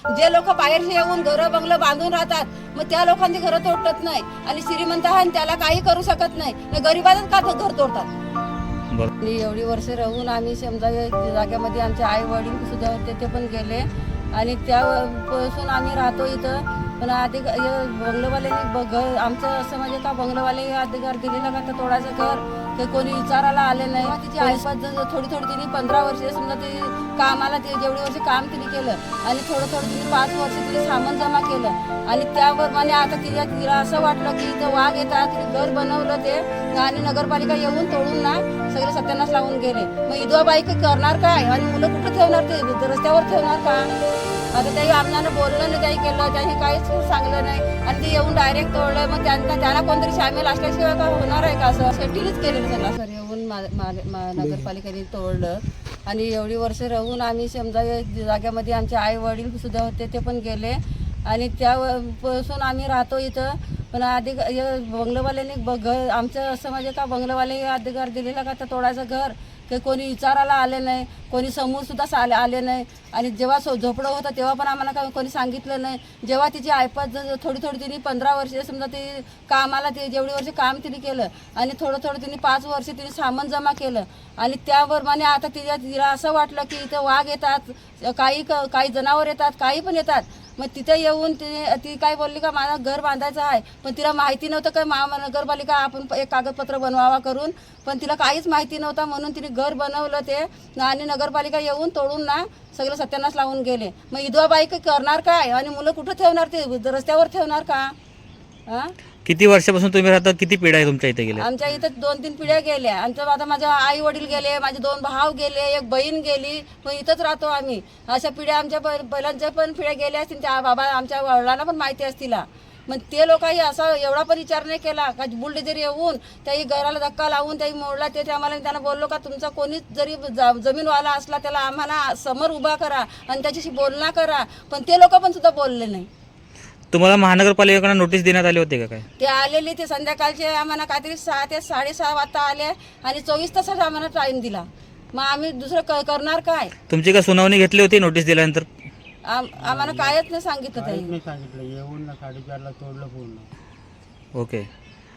जे लोक बाहेरचे येऊन घरं बंगलं बांधून राहतात मग त्या लोकांची घरं तोडत नाही. आणि श्रीमंत आहे आणि त्याला काही करू शकत नाही. गरिबातच का घर तोडतात? एवढी वर्ष राहून आम्ही समजा जाग्यामध्ये आमचे आई वडील सुद्धा होते ते पण गेले. आणि त्यापासून आम्ही राहतो इथं. पण अधिक बंगलवाल्यांनी बघ आमचं असं म्हणजे का बंगलवाले अधिकार दिलेला का तर तोडायचं घर? ते कोणी विचारायला आले नाही. तिची आईपात थोडी थोडी तिने पंधरा वर्ष समजा ते कामाला ते जेवढी वर्ष काम तिने केलं आणि थोडं थोडं तिने पाच वर्ष तिने सामान जमा केलं आणि त्याप्रमाणे आता तिला तिला असं वाटलं की इथं वाघ येतात तिने घर बनवलं ते आणि नगरपालिका येऊन तोडून ना सगळे सत्यानाश लावून गेले. मग इदवा बाई काही करणार काय? आणि मुलं कुठं ठेवणार ते? रस्त्यावर ठेवणार का? आता त्याही आमच्यानं बोललं नाही काही केलं त्याही काहीच सांगलं नाही. आणि ते येऊन डायरेक्ट तोडलं मग त्यांना त्यांना कोणतरी शामिल असल्याशिवाय का होणार आहे का असं? शेट्टीनेच केलेलं त्याला सर येऊन मा- नगरपालिकेने तोडलं. आणि एवढी वर्ष राहून आम्ही समजा जाग्यामध्ये आमचे आई वडील सुद्धा होते ते पण गेले. आणि त्यापासून आम्ही राहतो इथं. पण आधी बंगलवाल्यांनी बघ आमचं असं म्हणजे का बंगलवाले अधिकार दिलेला का? तर तोडायचं घर. की कोणी विचारायला आले नाही कोणी समोरसुद्धा सा आले आले नाही. आणि जेव्हा सो झोपडं होतं तेव्हा पण आम्हाला काय कोणी सांगितलं नाही. जेव्हा तिची आयपत थोडी थोडी तिने पंधरा वर्ष समजा ती कामाला ते जेवढी वर्ष काम तिने केलं आणि थोडं थोडं तिने पाच वर्ष तिने सामान जमा केलं आणि त्याप्रमाणे आता तिच्या तिला असं वाटलं की इथं वाघ येतात काही क- काही जनावर येतात काही पण येतात. मग तिथे येऊन ती ती काय बोलली का मला घर बांधायचं आहे. पण तिला माहिती नव्हतं काय मा नगरपालिका आपण एक कागदपत्र बनवावा करून. पण तिला काहीच माहिती नव्हतं म्हणून तिने घर बनवलं ते. आणि नगरपालिका येऊन तोडून ना सगळं सत्यानाश लावून गेले. मग इदवाबाई करणार काय? आणि मुलं कुठं ठेवणार ते? रस्त्यावर ठेवणार का? हा? किती वर्षापासून तुम्ही राहता? किती पिढ्या आहे तुमच्या इथे गेल्या? आमच्या इथं दोन तीन पिढ्या गेल्या. आमच्या आता माझ्या आई वडील गेले माझे दोन भाव गेले एक बहीण गेली मग इथंच राहतो आम्ही. अशा पिढ्या आमच्या पहिल्यांच्या पण पिढ्या गेल्या असतील त्या बाबा आमच्या वडिलांना पण माहिती असतील. मग ते लोकही असा एवढा पण विचार नाही केला का बुलडे जरी येऊन त्याही घराला धक्का लावून त्याही मोडला ते ते आम्हाला त्यांना बोललो का तुमचा कोणीच जरी ज- जमीनवाला असला त्याला आम्हाला समोर उभा करा आणि त्याच्याशी बोलणं करा. पण ते लोक पण सुद्धा बोलले नाही. तुम्हाला महानगरपालिकेकडून नोटीस देण्यात आली होती का काय? ते आलेले ते संध्याकाळचे आम्हाला काहीतरी सहा ते साडेसहा वाजता आले आणि चोवीस तासाचा आम्हाला टाईम दिला. मग आम्ही दुसरं क करणार काय? तुमची काय सुनावणी घेतली होती नोटीस दिल्यानंतर? आम आम्हाला कायच नाही सांगितलं ताई. नाही सांगितलं. येऊन ना साडेचारला तोडलं पूर्ण. ओके.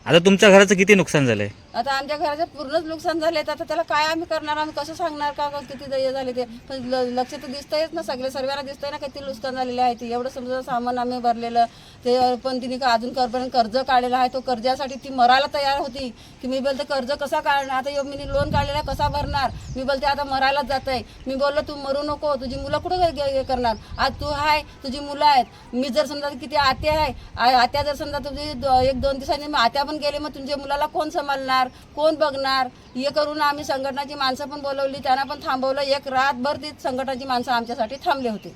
आता तुमच्या घराचं किती नुकसान झालंय? आता आमच्या घराचे पूर्णच नुकसान झाले आता त्याला काय आम्ही करणार? आम्ही कसं सांगणार का? किती हे झाले ते? पण ल- लक्ष तर दिसतंयच ना सगळे. सर्वांना दिसतंय ना किती नुकसान झालेले आहे ते. एवढं समजा सामान आम्ही भरलेलं ते पण तिने का अजून करपर्यंत कर्ज काढलेला आहे. तो कर्जासाठी ती मरायला तयार होती. की मी बोलते कर्ज कसा काढणार? आता यो मी लोन काढलेला कसा भरणार? मी बोलते आता मरायलाच जात आहे मी बोललो तू मरू नको. तुझी मुलं कुठं गे- हे करणार? आज तू आहे तुझी मुलं आहेत. मी जर समजा किती आत्या आहे आत्या जर समजा तुझी द- एक दोन दिवसांनी मग आत्या पण गेले मग तुमच्या मुलाला कोण सांभाळणार? कोण बघणार? हे करून आम्ही संघटनाची माणसं पण बोलवली त्यांना पण थांबवलं. एक रातभर ती संघटनाची माणसं आमच्यासाठी थांबले होते.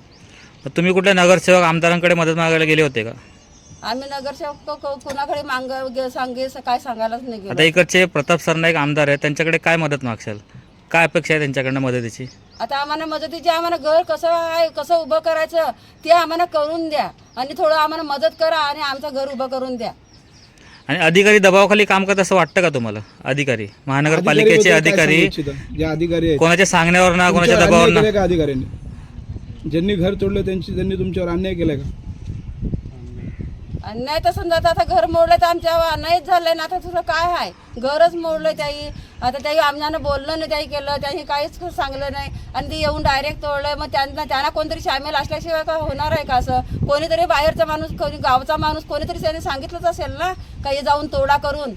तुम्ही कुठल्या नगरसेवक आमदारांकडे मदत मागायला गेले होते का? आम्ही नगरसेवक क- क- कोणाकडे मांग गे- सांगे काय सांगायलाच नाही आता इकडचे प्रताप सरनाईक आमदार आहेत त्यांच्याकडे काय मदत मागशाल? काय अपेक्षा आहे त्यांच्याकडनं मदतीची? आता आम्हाला मदतीचे आम्हाला घर कसं आहे कसं उभं करायचं ते आम्हाला करून द्या. आणि थोडं आम्हाला मदत करा आणि आमचं घर उभं करून द्या. आणि अधिकारी दबावाखाली काम करत असं वाटतं का तुम्हाला? अधिकारी? महानगरपालिकेचे अधिकारी अधिकारी? कोणाच्या सांगण्यावर ना कोणाच्या दबावावर ना? अधिकाऱ्यांनी? ज्यांनी घर तोडलं त्यांची त्यांनी तुमच्यावर अन्याय केलाय का? अन्याय तर समजा आता घर मोडलं तर आमच्या अन्यायच झालंय ना. आता तुझं काय आहे घरच मोडलं त्याही आता त्याही आमच्यानं बोललं नाही त्याही केलं. त्याही काहीच सांगलं नाही. आणि ते येऊन डायरेक्ट तोडलं. मग त्यांना त्यांना कोणतरी सामील असल्याशिवाय का होणार आहे का असं? कोणीतरी बाहेरचा माणूस कोणी गावचा माणूस कोणीतरी त्याने सांगितलंच असेल ना? काही जाऊन तोडा करून.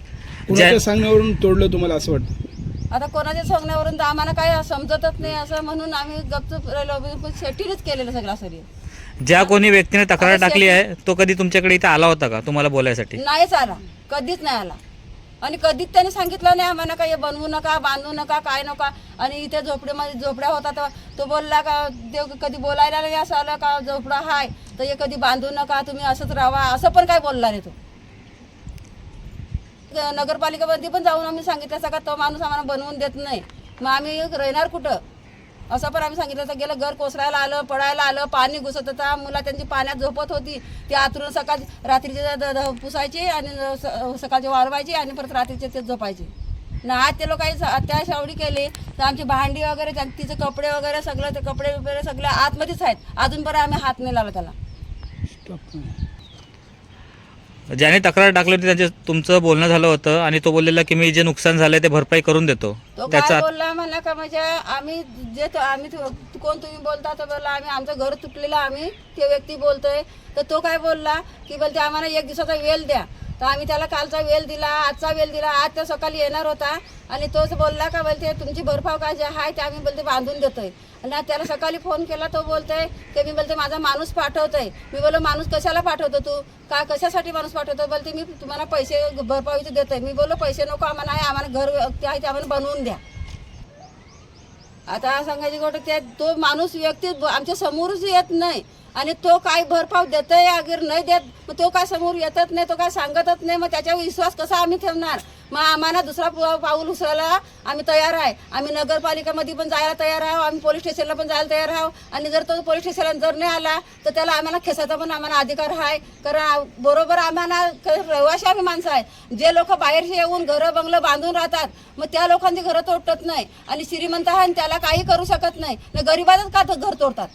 कुणाच्या सांगण्यावरून तोडलं तुम्हाला असं वाटतं? आता कोणाच्या सांगण्यावरून तर आम्हाला काय समजतच नाही. असं म्हणून आम्ही गपचूप राहिलो. शेट्टीनेच केलेलं सगळं सरी ज्या कोणी व्यक्तीने तक्रार टाकली आहे तो कधी तुमच्याकडे इथे आला होता का तुम्हाला बोलायसाठी? नाहीच आला. कधीच नाही आला. आणि कधीच त्याने सांगितलं नाही आम्हाला काय बनवू नका बांधू नका काय नका. आणि इथे झोपडीमध्ये झोपड्या होता तर तो बोलला का ते कधी बोलायला नाही असं आलं का झोपडा हाय तर हे कधी बांधू नका तुम्ही असंच राहा असं पण काय बोलला नाही तो. नगरपालिकेमध्ये पण जाऊन आम्ही सांगितलं सगळं तो माणूस आम्हाला बनवून देत नाही. मग आम्ही राहणार कुठं? असं पण आम्ही सांगितलं तर गेलं घर कोसरायला आलं पडायला आलं पाणी घुसत होता. मुला त्यांची पाण्यात झोपत होती. ती आतरून सकाळ रात्रीचे द- पुसायची आणि स- सकाळचे वारवायचे आणि परत रात्रीचे ते झोपायचे. ना आज ते लोक त्या अत्याशावडी केली तर आमची भांडी वगैरे तिचे कपडे वगैरे सगळं ते कपडे वगैरे सगळे आतमध्येच आहेत. अजूनपर्यंत आम्ही हात नाही लावला त्याला. ज्याने तक्रार टाकली होती त्यांचे तुमचं बोलणं झालं होतं आणि तो बोललेला की मी जे नुकसान झालंय ते भरपाई करून देतो. तो काय त्याचा बोलला म्हणला का म्हणजे आम्ही जे तो- आम्ही तो- तू- कोण तुम्ही बोलता तर बोलला आम्ही आमचं घर तुटलेलं आम्ही ते व्यक्ती बोलतोय. तर तो काय बोलला की बोलते आम्हाला एक दिवसाचा वेळ द्या. तर आम्ही त्याला कालचा वेल दिला आजचा वेल दिला आज त्या सकाळी येणार होता. आणि तोच बोलला का बोलते तुमची बर्फाव काय जे आहे ते आम्ही बोलते बांधून देतोय. आणि त्याला सकाळी फोन केला तो बोलतोय की मी बोलते माझा माणूस पाठवतोय. मी बोललो माणूस कशाला पाठवतो तू? का कशासाठी माणूस पाठवतो? बोलते मी तुम्हाला पैसे भरपावीचे देतोय. मी बोललो पैसे नको आम्हाला आहे आम्हाला घर ते आहे ते आम्हाला बनवून द्या. आता सांगायची गोष्ट त्या तो माणूस व्यक्ती आमच्या समोरच येत नाही. आणि तो काय भरपाव देतोय अगीर नाही देत मग तो काय समोर येतच नाही तो काय सांगतच नाही मग त्याच्यावर विश्वास कसा आम्ही ठेवणार? मग आम्हाला दुसरा पाऊल उचलायला आम्ही तयार आहे. आम्ही नगरपालिकामध्ये पण जायला तयार आहोत आम्ही पोलीस स्टेशनला पण जायला तयार आहोत. आणि जर तो पोलीस स्टेशनला जर नाही आला तर त्याला आम्हाला खेसाचा पण आम्हाला अधिकार आहे. कारण बरोबर आम्हाला रहिवाशी आम्ही माणसं आहेत जे लोक बाहेरचे येऊन घरं बंगलं बांधून राहतात मग त्या लोकांची घरं तोडत नाही. आणि श्रीमंत आहे आणि त्याला काही करू शकत नाही. गरिबातच का घर तोडतात?